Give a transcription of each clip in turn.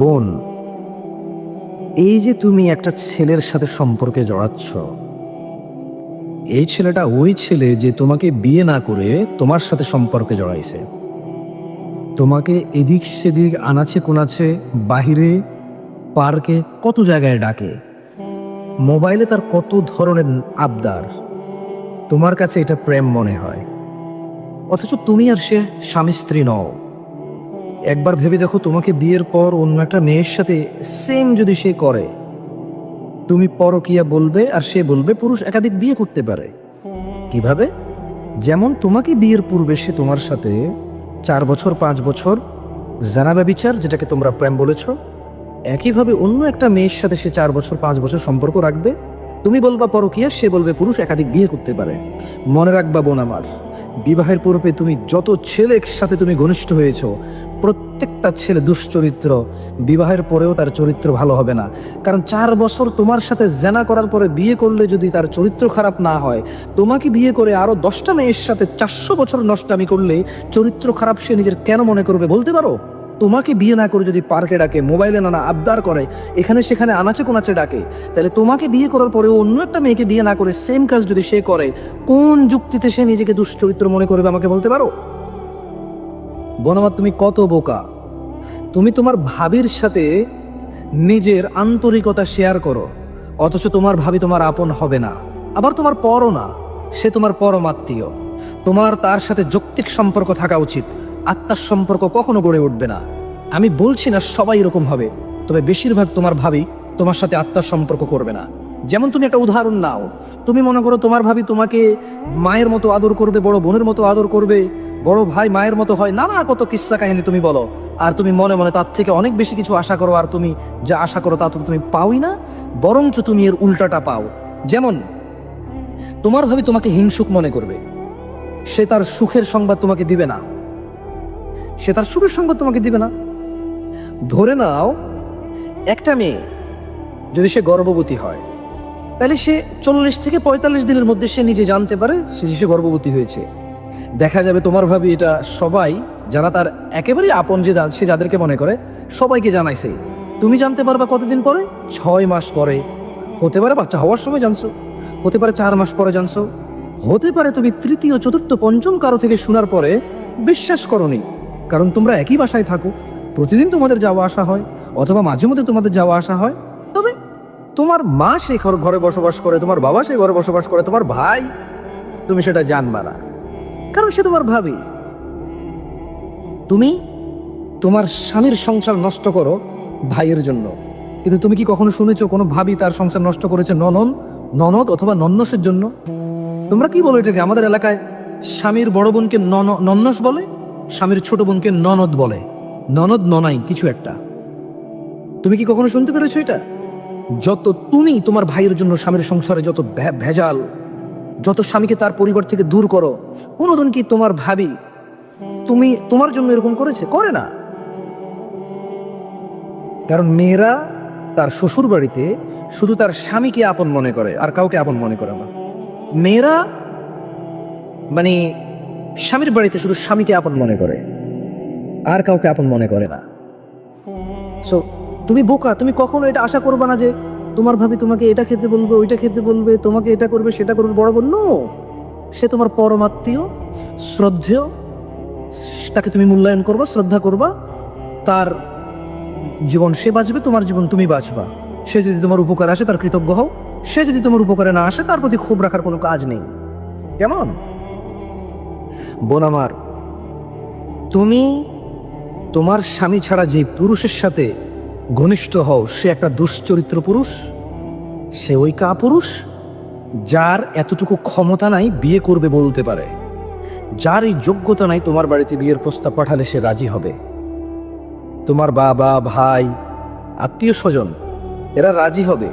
বোন, এই যে তুমি একটা ছেলের সাথে সম্পর্কে জড়াচ্ছ, এই ছেলেটা ওই ছেলে যে তোমাকে বিয়ে না করে তোমার সাথে সম্পর্কে জড়াইছে। তোমাকে এদিক সেদিক আনাচে কোনাচে বাহিরে, পার্কে, কত জায়গায় ডাকে। মোবাইলে তার কত ধরনের আবদার, তোমার কাছে এটা প্রেম মনে হয়। অথচ তুমি আর সে স্বামী স্ত্রী নও। একবার ভেবে দেখো, তোমাকে বিয়ের পর অন্য একটা মেয়ের সাথে সেম যদি সে করে, তুমি পরকিয়া বলবে আর সে বলবে পুরুষ একাধিক বিয়ে করতে পারে। কীভাবে? যেমন তোমাকে বিয়ের পূর্বে সে তোমার সাথে চার বছর, পাঁচ বছর জানাবা বিচার, যেটাকে তোমরা প্রেম বলেছ, একইভাবে অন্য একটা মেয়ের সাথে সে চার বছর, পাঁচ বছর সম্পর্ক রাখবে। তুমি বলবা পরকিয়া, সে বলবে পুরুষ একাধিক বিয়ে করতে পারে। মনে রাখবা বোন আমার, বিবাহের পূর্বে তুমি যত ছেলের সাথে তুমি ঘনিষ্ঠ হয়েছো প্রত্যেকটা ছেলে দুশ্চরিত্র, বিবাহের পরেও তার চরিত্র ভালো হবে না। কারণ চার বছর তোমার সাথে জেনা করার পরে বিয়ে করলে যদি তার চরিত্র খারাপ না হয়, তোমাকে বিয়ে করে আরও দশটা মেয়ের সাথে চারশো বছর নষ্টামি করলে চরিত্র খারাপ সে নিজের কেন মনে করবে বলতে পারো? তোমাকে বিয়ে না করে যদি পার্কে ডাকে, মোবাইলে নানা আবদার করে, এখানে সেখানে আনাচে কোনাচে ডাকে, তাহলে তোমাকে বিয়ে করার পরে অন্য একটা মেয়েকে বিয়ে না করে সেম কাজ যদি সে করে, কোন যুক্তিতে সে নিজেকে দুশ্চরিত্র মনে করবে আমাকে বলতে পারো? বনমাত তুমি কত বোকা? তুমি তোমার ভাবির সাথে নিজের আন্তরিকতা শেয়ার করো। অথচ তোমার ভাবি তোমার আপন হবে না। আবার তোমার পরও না। সে তোমার পরমাত্মীয় তোমার তার সাথে যৌক্তিক সম্পর্ক থাকা উচিত। আত্মার সম্পর্ক কখনো গড়ে উঠবে না। আমি বলছি না সবাই এরকম হবে। তবে বেশিরভাগ তোমার ভাবি তোমার সাথে আত্মার সম্পর্ক করবে না। যেমন তুমি একটা উদাহরণ নাও। তুমি মনে করো তোমার ভাবি তোমাকে মায়ের মতো আদর করবে, বড় বোনের মতো আদর করবে, বড় ভাই মায়ের মতো হয়, নানা কত কিস্সা কাহিনী তুমি বলো। আর তুমি মনে মনে তার থেকে অনেক বেশি কিছু আশা করো, আর তুমি যা আশা করো তা তো তুমি পাওই না, বরঞ্চ তুমি এর উল্টাটা পাও। যেমন, তোমার ভাবি তোমাকে হিংসুক মনে করবে, সে তার সুখের সংবাদ তোমাকে দিবে না। সে তার সুখের সংবাদ তোমাকে দিবে না। ধরে নাও, একটা মেয়ে, যদি সে গর্ভবতী হয় তাহলে সে চল্লিশ থেকে পঁয়তাল্লিশ দিনের মধ্যে সে নিজে জানতে পারে সে যে সে গর্ভবতী হয়েছে। দেখা যাবে তোমার ভাবি এটা সবাই, যারা তার একেবারেই আপন যে সে যাদেরকে মনে করে, সবাইকে জানাইছে। তুমি জানতে পারবা কতদিন পরে? ছয় মাস পরে। হতে পারে বাচ্চা হওয়ার সময় জানছো। হতে পারে চার মাস পরে জানছো। হতে পারে তুমি তৃতীয়, চতুর্থ, পঞ্চম কারও থেকে শোনার পরে বিশ্বাস করনি। কারণ তোমরা একই বাসায় থাকো। প্রতিদিন তোমাদের যাওয়া আসা হয়, অথবা মাঝে মধ্যে তোমাদের যাওয়া আসা হয়। তোমার মা সেই ঘর- বসবাস করে, তোমার বাবা সেই ঘরে বসবাস করে, তোমার ভাই? তুমি সেটা জানবা না। কারণ সে তোমার ভাবি। তুমি তোমার স্বামীর সংসার নষ্ট করো ভাইয়ের জন্য। কিন্তু তুমি কি কখনো শুনেছো কোনো ভাবি তার সংসার নষ্ট করেছে ননন, ননদ অথবা নন্নসের জন্য? তোমরা কি বলো এটাকে? আমাদের এলাকায় স্বামীর বড় বোনকে নন নন্নস বলে, স্বামীর ছোট বোনকে ননদ বলে। ননদ ননাই, কিছু একটা। তুমি কি কখনো শুনতে পেরেছ এটা? যত তুমি তোমার ভাইয়ের জন্য স্বামীর সংসারে যত ভেজাল, যত স্বামীকে তার পরিবার থেকে দূর করো, কোনোদিন কি তোমার ভাবি তুমি তোমার জন্য এরকম করেছে? করে না। কারণ মেয়েরা তার শ্বশুর বাড়িতে শুধু তার স্বামীকে আপন মনে করে, আর কাউকে আপন মনে করে না। মেয়েরা মানে স্বামীর বাড়িতে শুধু স্বামীকে আপন মনে করে, আর কাউকে আপন মনে করে না। সো তুমি বোকা, তুমি কখনো এটা আশা করবে না যে তোমার ভাবি তোমাকে এটা খেতে বলবে, ওইটা খেতে বলবে, তোমাকে এটা করবে, সেটা করবে, বড় বোন সে তোমার পরমাত্মীয়, শ্রদ্ধেয়, তাকে তুমি মূল্যায়ন করবা, শ্রদ্ধা করবা, তার জীবন সে বাঁচবে, তোমার জীবন তুমি বাঁচবা। সে যদি তোমার উপকার আসে, তার কৃতজ্ঞ হও। সে যদি তোমার উপকারে না আসে, তার প্রতি ক্ষোভ রাখার কোনো কাজ নেই। কেমন? বোন আমার, তুমি তোমার স্বামী ছাড়া যে পুরুষের সাথে ঘনিষ্ঠ হও। সে একটা দুশ্চরিত্র পুরুষ, সে ওই কা পুরুষ যার এতটুকু ক্ষমতা নাই বিয়ে করবে বলতে পারে। যার এই যোগ্যতা নাই তোমার বাড়িতে বিয়ের প্রস্তাব পাঠালে সে রাজি হবে। তোমার বাবা, ভাই, আত্মীয় স্বজন, এরা রাজি হবে।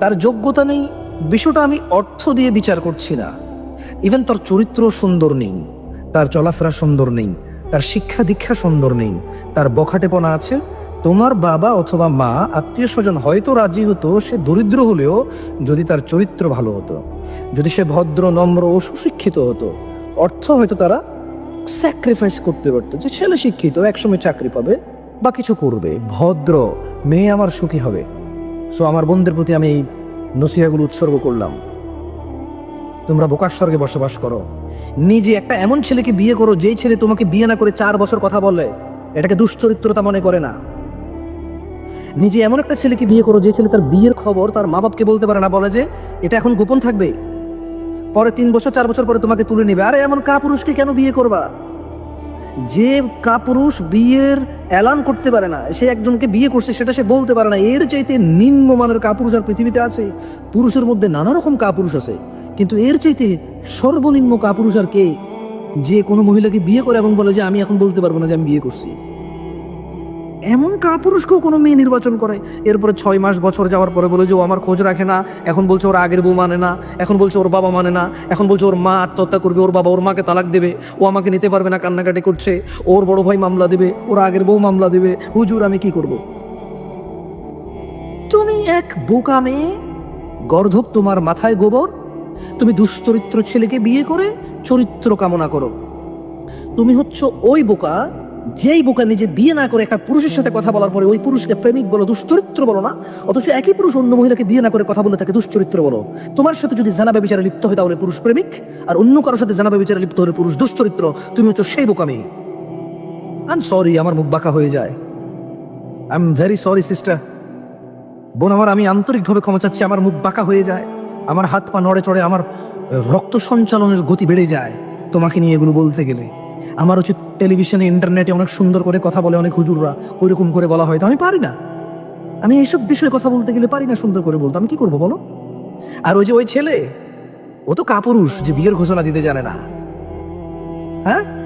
তার যোগ্যতা নেই, বিষয়টা আমি অর্থ দিয়ে বিচার করছি না। ইভেন তার চরিত্র সুন্দর নেই, তার চলাফেরা সুন্দর নেই, তার শিক্ষা দীক্ষা সুন্দর নেই, তার বখাটেপনা আছে তোমার বাবা অথবা মা আত্মীয় স্বজন হয়তো রাজি হতো, সে দরিদ্র হলেও যদি তার চরিত্র ভালো হতো। যদি সে ভদ্র, নম্র ও সুশিক্ষিত হতো, অর্থ হয়তো তারা স্যাক্রিফাইস করতে পারতো যে ছেলে শিক্ষিত, একসময় চাকরি পাবে বা কিছু করবে। ভদ্র মেয়ে আমার সুখী হবে। সো আমার বোনদের প্রতি আমি এই নসিহাগুলো উৎসর্গ করলাম। তোমরা বোকার স্বর্গে বসবাস করো। নিজে একটা এমন ছেলেকে বিয়ে করো, যেই ছেলে তোমাকে বিয়ে না করে চার বছর কথা বলে। এটাকে দুশ্চরিত্রতা মনে করে না। নিজে এমন একটা ছেলেকে বিয়ে করো, যে ছেলে তার বিয়ের খবর তার মা বাপকে বলতে পারে না, বলে যে এটা এখন গোপন থাকবে। পরে তিন বছর, চার বছর পরে তোমাকে তুলে নেবে। আরে, এমন কাপুরুষকে কেন বিয়ে করবা? যে কাপুরুষ বিয়ের অ্যালান করতে পারে না, সে একজনকে বিয়ে করছে, সেটা সে বলতে পারে না। এর চাইতে নিম্নমানের কাপুরুষ আর পৃথিবীতে আছে। পুরুষের মধ্যে নানা রকম কাপুরুষ আছে। কিন্তু এর চাইতে সর্বনিম্ন কাপুরুষ আর কে? যে কোনো মহিলাকে বিয়ে করে এবং বলে যে, আমি এখন বলতে পারব না যে আমি বিয়ে করছি। এমন কাপুরুষকেও কোনো মেয়ে নির্বাচন করে? এরপরে ছয় মাস বছর যাওয়ার পরে বলে যে ও আমার খোঁজ রাখে না, এখন বলছে ওর আগের বউ মানে না, এখন বলছে ওর বাবা মানে না, এখন বলছে ওর মা আত্মহত্যা করবে, ওর বাবা ওর মাকে তালাক দেবে, ও আমাকে নিতে পারবে না, কান্নাকাটি করছে, ওর বড় ভাই মামলা দেবে, ওর আগের বউ মামলা দেবে, হুজুর আমি কি করব? তুমি এক বোকা মেয়ে, গর্ধব তোমার মাথায় গোবর, তুমি দুশ্চরিত্র ছেলেকে বিয়ে করে চরিত্র কামনা করো। তুমি হচ্ছ ওই বোকা যেই বোকা নিজে বিয়ে না করে একটা পুরুষের সাথে কথা বলার পরে ওই পুরুষকে প্রেমিক বলো, দুশ্চরিত্র বলো না, অথচ একই পুরুষ অন্য মহিলাকে বিয়ে না করে কথা বলে তাকে দুশ্চরিত্র বলো। তোমার সাথে যদি জানাবে বিচারে লিপ্ত হয় তাহলে পুরুষ প্রেমিক, আর অন্য কারোর সাথে জানাবে বিচারে লিপ্ত হলে পুরুষ দুশ্চরিত্র। তুমি হচ্ছ সেই বোকা মেয়ে। সরি আমার মুখ বাঁকা হয়ে যায়। I am very sorry sister বোন আমার, আমি আন্তরিকভাবে ক্ষমা চাচ্ছি, আমার মুখ বাঁকা হয়ে যায়। আমার হাত পা নড়ে চড়ে, আমার রক্ত সঞ্চালনের গতি বেড়ে যায়। তোমাকে নিয়ে এগুলো বলতে গেলে। আমার উচিত টেলিভিশনে, ইন্টারনেটে অনেক সুন্দর করে কথা বলে অনেক হুজুররা ওইরকম করে বলা হয়। তো আমি পারি না। আমি এইসব বিষয়ে কথা বলতে গেলে পারি না সুন্দর করে বলতে। আমি কি করব বলো? আর ওই যে ওই ছেলে, ও তো কাপুরুষ যে বিয়ের ঘোষণা দিতে জানে না। হ্যাঁ?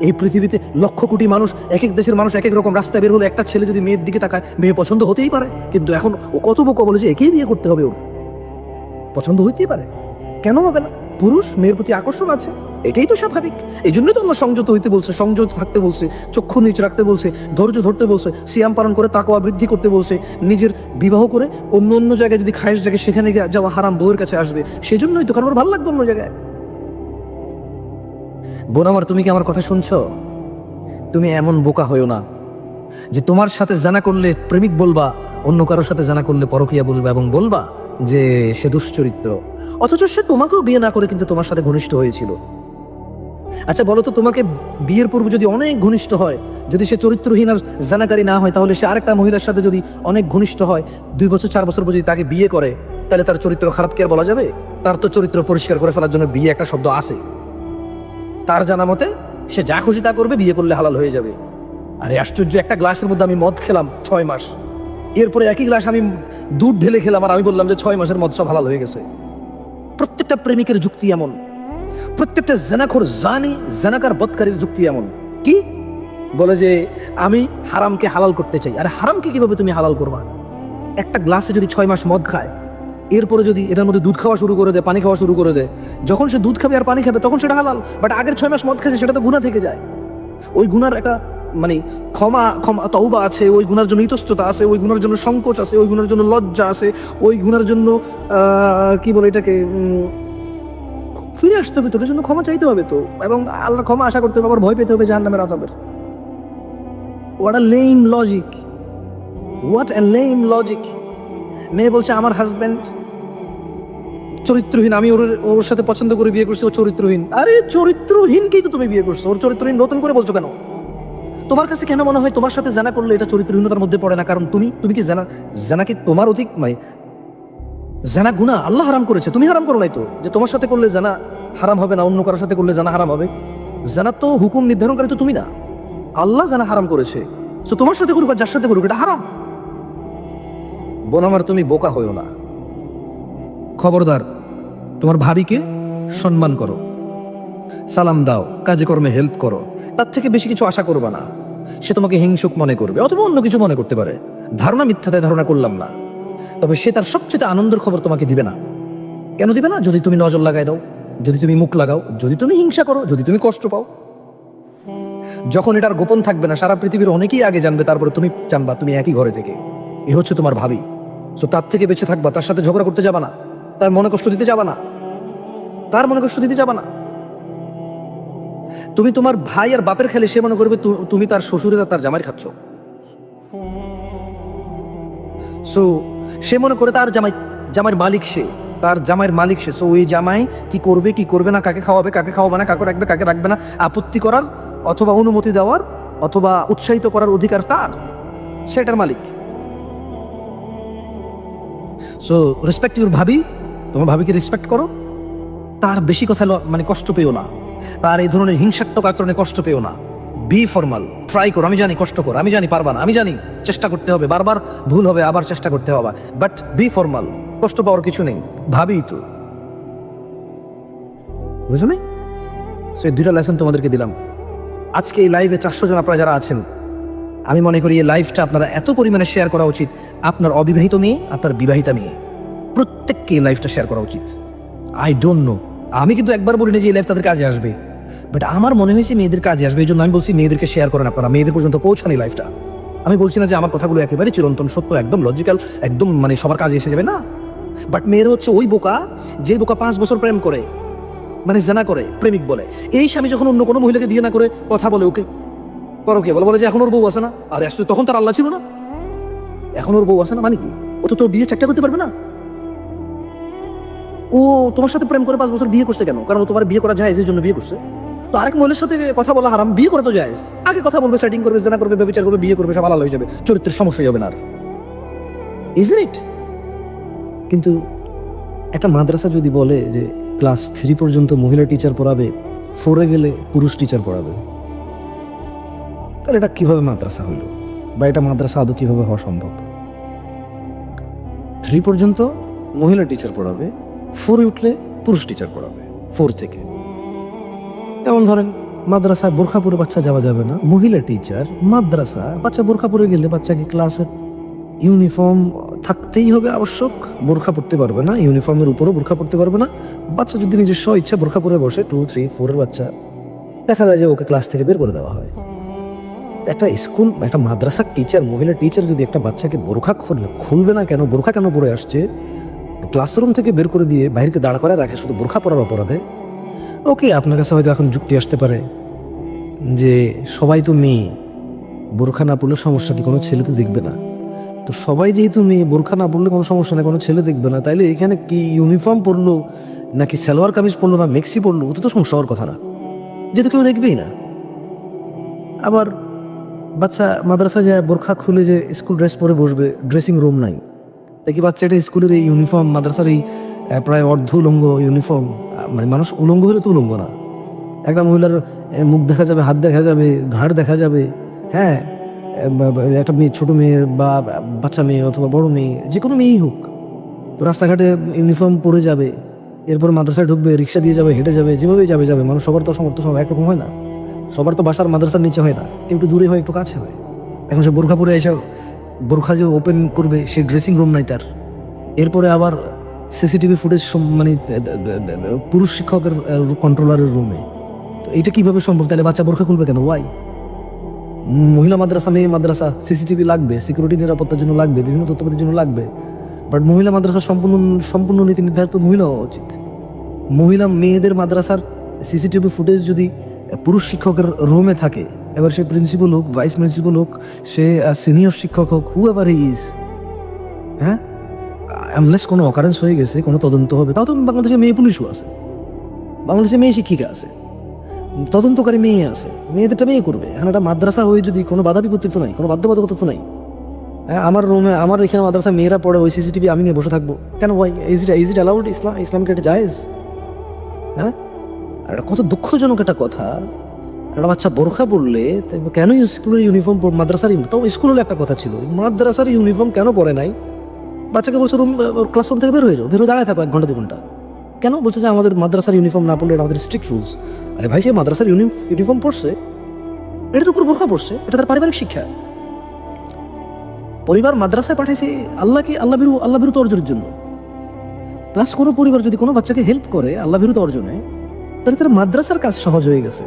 এই পৃথিবীতে লক্ষ কোটি মানুষ এক এক দেশের মানুষ এক এক রকম রাস্তায় বের হলে একটা ছেলে যদি মেয়ের দিকে তাকায়, মেয়ে পছন্দ হতেই পারে। কিন্তু এখন ও কত বোকা বলে যে একেই বিয়ে করতে হবে ওর পছন্দ হইতেই পারে। কেন হবে না? পুরুষ, মেয়ের প্রতি আকর্ষণ আছে। এটাই তো স্বাভাবিক। এই জন্যই তো আমরা সংযত হইতে বলছে, সংযত থাকতে বলছে, চক্ষু নিচ রাখতে বলছে, ধৈর্য ধরতে বলছে, সিয়াম পালন করে তাকোয়া বৃদ্ধি করতে বলছে, নিজের বিবাহ করে অন্য অন্য জায়গায় যদি খায়ের জায়গায় সেখানে যাওয়া হারাম বউয়ের কাছে আসবে, সেজন্যই তো কারণ ওর ভালো লাগবে অন্য জায়গায়। বোন আমার, তুমি কি আমার কথা শুনছো? তুমি এমন বোকা হয়েও না যে তোমার সাথে জানা করলে প্রেমিক বলবা, অন্য কারোর সাথে জানা করলে পরকিয়া বলবা এবং বলবা যে সে দুশ্চরিত্র। অথচ সে তোমাকেও বিয়ে না করে কিন্তু তোমার সাথে ঘনিষ্ঠ হয়েছিল। আচ্ছা বলো তো তোমাকে বিয়ের পূর্বে যদি অনেক ঘনিষ্ঠ হয়, যদি সে চরিত্রহীন আর জানাকারী না হয়, তাহলে সে আরেকটা মহিলার সাথে যদি অনেক ঘনিষ্ঠ হয়, দুই বছর, চার বছর পর যদি তাকে বিয়ে করে, তাহলে তার চরিত্র খারাপ কি আর বলা যাবে? তার তো চরিত্র পরিষ্কার করে ফেলার জন্য বিয়ে একটা শব্দ আছে। তার জানা মতে, সে যা খুশি তা করবে, বিয়ে করলে হালাল হয়ে যাবে। আরে, আশ্চর্য, একটা গ্লাসের মধ্যে আমি মদ খেলাম ছয় মাস। এরপরে একই গ্লাস আমি দুধ ঢেলে খেলাম আর আমি বললাম যে ছয় মাসের মদ সব হালাল হয়ে গেছে। প্রত্যেকটা প্রেমিকের যুক্তি এমন। প্রত্যেকটা জেনাখোর জানি, জেনাকার বৎকারীর যুক্তি এমন। কি? বলে যে, আমি হারামকে হালাল করতে চাই। আর হারামকে কীভাবে তুমি হালাল করবা? একটা গ্লাসে যদি ছয় মাস মদ খায়, এরপরে যদি এটার মধ্যে দুধ খাওয়া শুরু করে দেয়, পানি খাওয়া শুরু করে দেয়, যখন সে দুধ খাবে আর পানি খাবে, তখন সেটা হালাল। বাট আগের ছয় মাস মদ খাচ্ছে সেটা তো গুণা থেকে যায়। ওই গুনার একটা মানে ক্ষমা ক্ষমা, তওবা আছে, ওই গুনার জন্য ইতস্ততা আছে, ওই গুনার জন্য সংকোচ আছে, ওই গুনার জন্য লজ্জা আছে, ওই গুনার জন্য কি বলে এটাকে ফিরে আসতে হবে তোর জন্য ক্ষমা চাইতে হবে তো। এবং আল্লাহ ক্ষমা আশা করতে হবে, আবার ভয় পেতে হবে জাহান নামের আতাবের what a lame logic what a lame logic মেয়ে বলছে, আমার হাজব্যান্ড চরিত্রহীন, আমি ওর ওর সাথে পছন্দ করে বিয়ে করছি, ও চরিত্রহীন। আরে চরিত্রহীনকেই তো তুমি বিয়ে করছ? ওর চরিত্রহীন নতুন করে বলছো কেন? তোমার কাছে কেন মনে হয় তোমার সাথে জানা করলে এটা চরিত্রহীনতার মধ্যে পড়ে না? কারণ তুমি তুমি কি জানা জানা কি তোমার অধিক? মানে জানা গুণা আল্লাহ হারাম করেছে, তুমি হারাম করো নাই তো? যে তোমার সাথে করলে জানা হারাম হবে না, অন্য কারোর সাথে করলে জানা হারাম হবে? জানা তো হুকুম নির্ধারণকারী তো তুমি না। আল্লাহ জানা হারাম করেছে, তো তোমার সাথে করুক যার সাথে করুক, এটা হারাম। বোন আমার, তুমি বোকা হইও না। খবরদার, তোমার ভাবিকে সম্মান করো। সালাম দাও, কাজে কর্মে হেল্প করো। তার থেকে বেশি কিছু আশা করবা না। সে তোমাকে হিংসুক মনে করবে, অথবা অন্য কিছু মনে করতে পারে। ধারণা মিথ্যাতে ধারণা করলাম না। তবে সে তার সবচেয়ে আনন্দের খবর তোমাকে দিবে না। কেন দিবে না? যদি তুমি নজর লাগাই দাও, যদি তুমি মুখ লাগাও, যদি তুমি হিংসা করো, যদি তুমি কষ্ট পাও। যখন এটার গোপন থাকবে না, সারা পৃথিবীর অনেকেই আগে জানবে, তারপরে তুমি জানবা, তুমি একই ঘরে থেকে। এ হচ্ছে তোমার ভাবি। তো তার থেকে বেঁচে থাকবা, তার সাথে ঝগড়া করতে যাবা না। তার মনে কষ্ট দিতে যাবা না। তার মনে কষ্ট দিতে যাবা না। তুমি তোমার ভাই আর বাপের খেলে সে মনে করবে তুমি তার শ্বশুরের আর তার জামাই খাচ্ছ। সো সে মনে করে তার জামাই জামাইয়ের মালিক সে। তার জামাইয়ের মালিক সে। সো ওই জামাই কি করবে কি করবে না, কাকে খাওয়াবে কাকে খাওয়াবে না, কাকে রাখবে কাকে রাখবে না, আপত্তি করার অথবা অনুমতি দেওয়ার অথবা উৎসাহিত করার অধিকার তার। সেটার মালিক। সো রেসপেক্ট ইউর ভাবি। তোমার ভাবিকে রেসপেক্ট করো। তার বেশি কথা মানে কষ্ট পেও না। তার এই ধরনের হিংসাত্মক আচরণে কষ্ট পেও না। B formal. ট্রাই করো, আমি জানি, কষ্ট করো, আমি জানি, পারবা না, আমি জানি, চেষ্টা করতে হবে, বারবার ভুল হবে, আবার চেষ্টা করতে হবে বাট বি ফর্মাল কষ্ট পাওয়ার কিছু নেই, ভাবি তো। বুঝো নাই? সো দুইটা লেসন তোমাদেরকে দিলাম। আজকে এই লাইভে চারশো জন আপনারা যারা আছেন, আমি মনে করি এই লাইভটা আপনারা এত পরিমাণে শেয়ার করা উচিত, আপনার অবিবাহিত মেয়ে, আপনার বিবাহিতা মেয়ে, প্রত্যেককে এই লাইভটা শেয়ার করা উচিত। আই ডোন্ট নো আমি কিন্তু একবার বলিনি যে এই লাইফ তাদের কাজে আসবে। বাট আমার মনে হয়েছে মেয়েদের কাজে আসবে, এই জন্য আমি বলছি মেয়েদেরকে শেয়ার করেন আপনারা, মেয়েদের পর্যন্ত পৌঁছান লাইফটা আমি বলছি না যে আমার কথাগুলো একেবারে চিরন্তন সত্য, একদম লজিক্যাল একদম মানে সবার কাজে এসে যাবে, না। বাট মেয়ের হচ্ছে ওই বোকা, যে বোকা পাঁচ বছর প্রেম করে মানে জানা করে, প্রেমিক বলে। এই স্বামী যখন অন্য কোনো মহিলাকে বিয়ে না করে, কথা বলে ওকে। করো কে বলে বলে যে এখন ওর বউ আছে না। আর আসলে তখন তার আল্লাহ ছিল না। এখন ওর বউ আছে না মানে কি? ও তো তোর বিয়ে চারটা করতে পারবে না? ও তোমার সাথে প্রেম করে পাঁচ বছর বিয়ে করছে কেন? কারণ ও তোমার বিয়ে করা যায় এই জন্য বিয়ে করছে। তো আরেক মহিলার সাথে কথা বলা হারাম, বিয়ে করে তো যায় আগে কথা বলবে সেটিং করবে, জেনা করবে, ব্যবচার করবে, বিয়ে করবে, সব আলাদা হয়ে যাবে। চরিত্রের সমস্যাই হবে না আর। ইজ ইট কিন্তু একটা মাদ্রাসা যদি বলে যে ক্লাস থ্রি পর্যন্ত মহিলা টিচার পড়াবে ফোরে গেলে পুরুষ টিচার পড়াবে। তাহলে এটা কীভাবে মাদ্রাসা হইল? বা এটা মাদ্রাসা আদৌ কীভাবে হওয়া সম্ভব? থ্রি পর্যন্ত মহিলা টিচার পড়াবে ফোরে উঠলে পুরুষ টিচার পড়াবে ফোর থেকে। যেমন ধরেন মাদ্রাসা বোরখা পরে বাচ্চা যাওয়া যাবে না, মহিলা টিচার মাদ্রাসা বাচ্চা বোরখা পরে গেলে বাচ্চাকে ক্লাসের ইউনিফর্ম থাকতেই হবে আবশ্যক, বোরখা পড়তে পারবে না ইউনিফর্মের উপরও বোরখা পড়তে পারবে না। বাচ্চা যদি নিজস্ব ইচ্ছা বোরখা পরে বসে টু থ্রি ফোরের বাচ্চা, দেখা যায় যে ওকে ক্লাস থেকে বের করে দেওয়া হয়। একটা স্কুল একটা মাদ্রাসার টিচার মহিলা টিচার যদি একটা বাচ্চাকে বোরখা খুলবে খুলবে না কেন, বোরখা কেন পরে আসছে? ক্লাসরুম থেকে বের করে দিয়ে বাইরকে দাঁড় করে রাখে, শুধু বোরখা পরার অপরাধে। ওকে আপনার কাছে হয়তো এখন যুক্তি আসতে পারে যে সবাই তো মেয়ে, বোরখা না পড়লে সমস্যা কি? কোনো ছেলে তো দেখবে না। তো সবাই যেহেতু মেয়ে, বোরখা না পড়লে কোনো সমস্যা নেই, কোনো ছেলে দেখবে না। তাইলে এখানে কি ইউনিফর্ম পরলো, নাকি সালোয়ার কামিজ পরলো, না মেক্সি পরলো? ওতে তো সমস্যা হওয়ার কথা না। যেহেতু কেউ দেখবেই না। আবার বাচ্চা মাদ্রাসা যায়, বোরখা খুলে যে স্কুল ড্রেস পরে বসবে ড্রেসিং রুম নাই। দেখি বাচ্চা এটা স্কুলের এই ইউনিফর্ম মাদ্রাসার এই প্রায় অর্ধ উলঙ্গ ইউনিফর্ম মানে মানুষ উলঙ্গ হলে তো উলঙ্গ না। একটা মহিলার মুখ দেখা যাবে, হাত দেখা যাবে, ঘাড় দেখা যাবে হ্যাঁ? একটা মেয়ে, ছোটো মেয়ের বা বাচ্চা মেয়ে অথবা বড় মেয়ে, যে কোনো মেয়েই হোক, রাস্তাঘাটে ইউনিফর্ম পরে যাবে, এরপর মাদ্রাসায় ঢুকবে, রিক্সা দিয়ে যাবে, হেঁটে যাবে, যেভাবেই যাবে যাবে, মানুষ সবার তো সমর্থ সব একরকম হয় না। সবার তো বাসার মাদ্রাসার নিচে হয় না একটু দূরে হয়, একটু কাছে হয়। এখন সে বোরখা পরে এসে, বোরখা যে ওপেন করবে, সে ড্রেসিং রুম নাই তার। এরপরে আবার সিসিটিভি ফুটেজ মানে পুরুষ শিক্ষকের কন্ট্রোলারের রুমে তো এটা কীভাবে সম্ভব? তাহলে বাচ্চা বোরখা খুলবে কেন? ওয়াই মহিলা মাদ্রাসা, মেয়ে মাদ্রাসা, সিসিটিভি লাগবে সিকিউরিটি নিরাপত্তার জন্য লাগবে, বিভিন্ন তথ্যপাতির জন্য লাগবে। বাট মহিলা মাদ্রাসা সম্পূর্ণ সম্পূর্ণ নীতি নির্ধারিত মহিলা হওয়া উচিত। মহিলা, মেয়েদের মাদ্রাসার সিসিটিভি ফুটেজ যদি পুরুষ শিক্ষকের রুমে থাকে, এবার সে প্রিন্সিপাল হোক ভাইস প্রিন্সিপাল হোক, সে সিনিয়র শিক্ষক হোক হু এভার ইজ হ্যাঁ? আনলেস কোনো অকারেন্স হয়ে গেছে, কোনো তদন্ত হবে, তাও তো বাংলাদেশে মেয়ে পুলিশও আছে। বাংলাদেশে মেয়ে শিক্ষিকা আছে, তদন্তকারী মেয়ে আছে, মেয়েদেরটা মেয়ে করবে। এখন একটা মাদ্রাসা হয়ে যদি কোনো বাধা বিপত্তি তো নাই, কোনো বাধ্যবাধকতা তো নাই। হ্যাঁ আমার রুমে, আমার এখানে মাদ্রাসা, মেয়েরা পড়ে, ওই সিসিটিভি আমি নিয়ে বসে থাকব। কেন ভাই is it is it allowed Islam ইসলামকে এটা জায়েজ? হ্যাঁ? আর কত দুঃখজনক একটা কথা। একটা বাচ্চা বোরখা পড়লে কেন স্কুলের ইউনিফর্ম মাদ্রাসার তাও স্কুল হলে একটা কথা ছিল মাদ্রাসার ইউনিফর্ম কেন পরে নাই? বাচ্চাকে বলছে রুম ক্লাসরুম থেকে বের হয়ে যাও, বের হয়ে দাঁড়ায় থাকো এক ঘণ্টা দু ঘণ্টা। কেন? বলছে যে আমাদের মাদ্রাসার ইউনিফর্ম না পড়লে এটা আমাদের স্ট্রিক্ট রুলস আরে ভাই, সে মাদ্রাসার ইউনিফর্ম পড়ছে এটার উপর বোরখা পড়ছে, এটা তার পারিবারিক শিক্ষা। পরিবার মাদ্রাসায় পাঠাইছে আল্লাহকে, আল্লাহ বিরু, আল্লাহ বিরুদ্ধ অর্জনের জন্য। প্লাস কোনো পরিবার যদি কোনো বাচ্চাকে হেল্প করে আল্লাহ বিরুদ্ধ অর্জনে, তাহলে তার মাদ্রাসার কাজ সহজ হয়ে গেছে।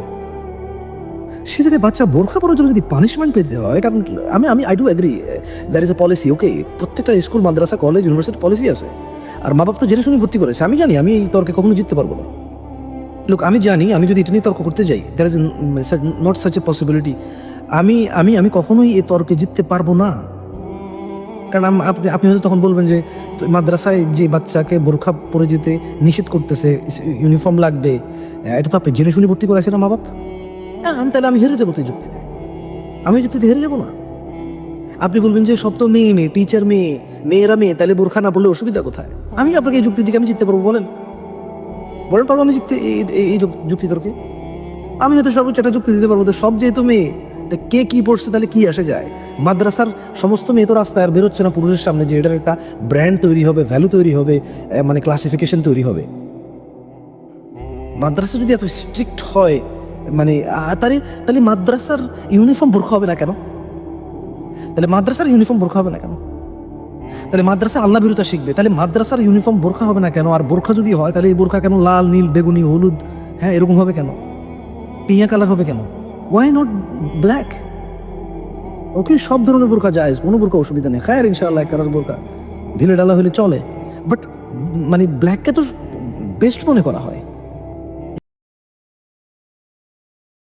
সে জায়গায় বাচ্চা বোরখা পড়ার জন্য যদি পানিশমেন্ট পেতে হয়, এটা আমি- আমি I do agree there is a policy okay প্রত্যেকটা স্কুল মাদ্রাসা কলেজ ইউনিভার্সিটি পলিসি আছে। আর মা বাপ তো জেনে শুনে ভর্তি করেছে। আমি জানি, আমি এই তর্কে কখনো জিততে পারব না। লোক আমি জানি, আমি যদি এটা নিয়ে তর্ক করতে যাই there is not such a possibility আমি আমি আমি কখনোই এই তর্কে জিততে পারব না। কারণ আপনি আপনি হয়তো তখন বলবেন যে, মাদ্রাসায় যে বাচ্চাকে বোরখা পরে যেতে নিষেধ করতেছে, ইউনিফর্ম লাগবে এটা তো আপনি জেনে শুনে ভর্তি করেছেন মা বাপ হ্যাঁ তাহলে আমি হেরে যাব তো যুক্তিতে। আমি যুক্তিতে হেরে যাব না? আপনি বলবেন যে সব তো মেয়ে মেয়ে টিচার মেয়ে, মেয়েরা মেয়ে, তাহলে বোরখা না বললে অসুবিধা কোথায়? আমি আপনাকে এই যুক্তি দিকে আমি জিততে পারব, বলেন। বলেন পারব আমি জিততে এই- এই- এই যুক্তি তর্কে আমি হয়তো সর্বোচ্চ একটা যুক্তি দিতে পারব তো সব যেহেতু মেয়ে, তা কে কি পড়ছে তাহলে কি আসে যায়? মাদ্রাসার সমস্ত মেয়ে তো রাস্তায় আর বেরোচ্ছে না পুরুষের সামনে, যে এটার একটা ব্র্যান্ড তৈরি হবে ভ্যালু তৈরি হবে মানে ক্লাসিফিকেশন তৈরি হবে। মাদ্রাসা যদি এত স্ট্রিক্ট হয় মানে তাহলে তাহলে মাদ্রাসার ইউনিফর্ম বোরখা হবে না কেন? তাহলে মাদ্রাসার ইউনিফর্ম বোরখা হবে না কেন? তাহলে মাদ্রাসা আল্লাহ বিরুদ্ধে শিখবে। তাহলে মাদ্রাসার ইউনিফর্ম বোরখা হবে না কেন? আর বোরখা যদি হয়, তাহলে এই বোরখা কেন? লাল, নীল, বেগুনি, হলুদ হ্যাঁ এরকম হবে কেন? পিয়া কালার হবে কেন? ওয়াই নট ব্ল্যাক ওকে সব ধরনের বোরখা যায় কোনো বোরখা অসুবিধা নেই। খায়ের ইনশাআল্লাহ কালার বোরখা ঢিলে ডালা হলে চলে। বাট মানে ব্ল্যাককে তো বেস্ট মনে করা হয়।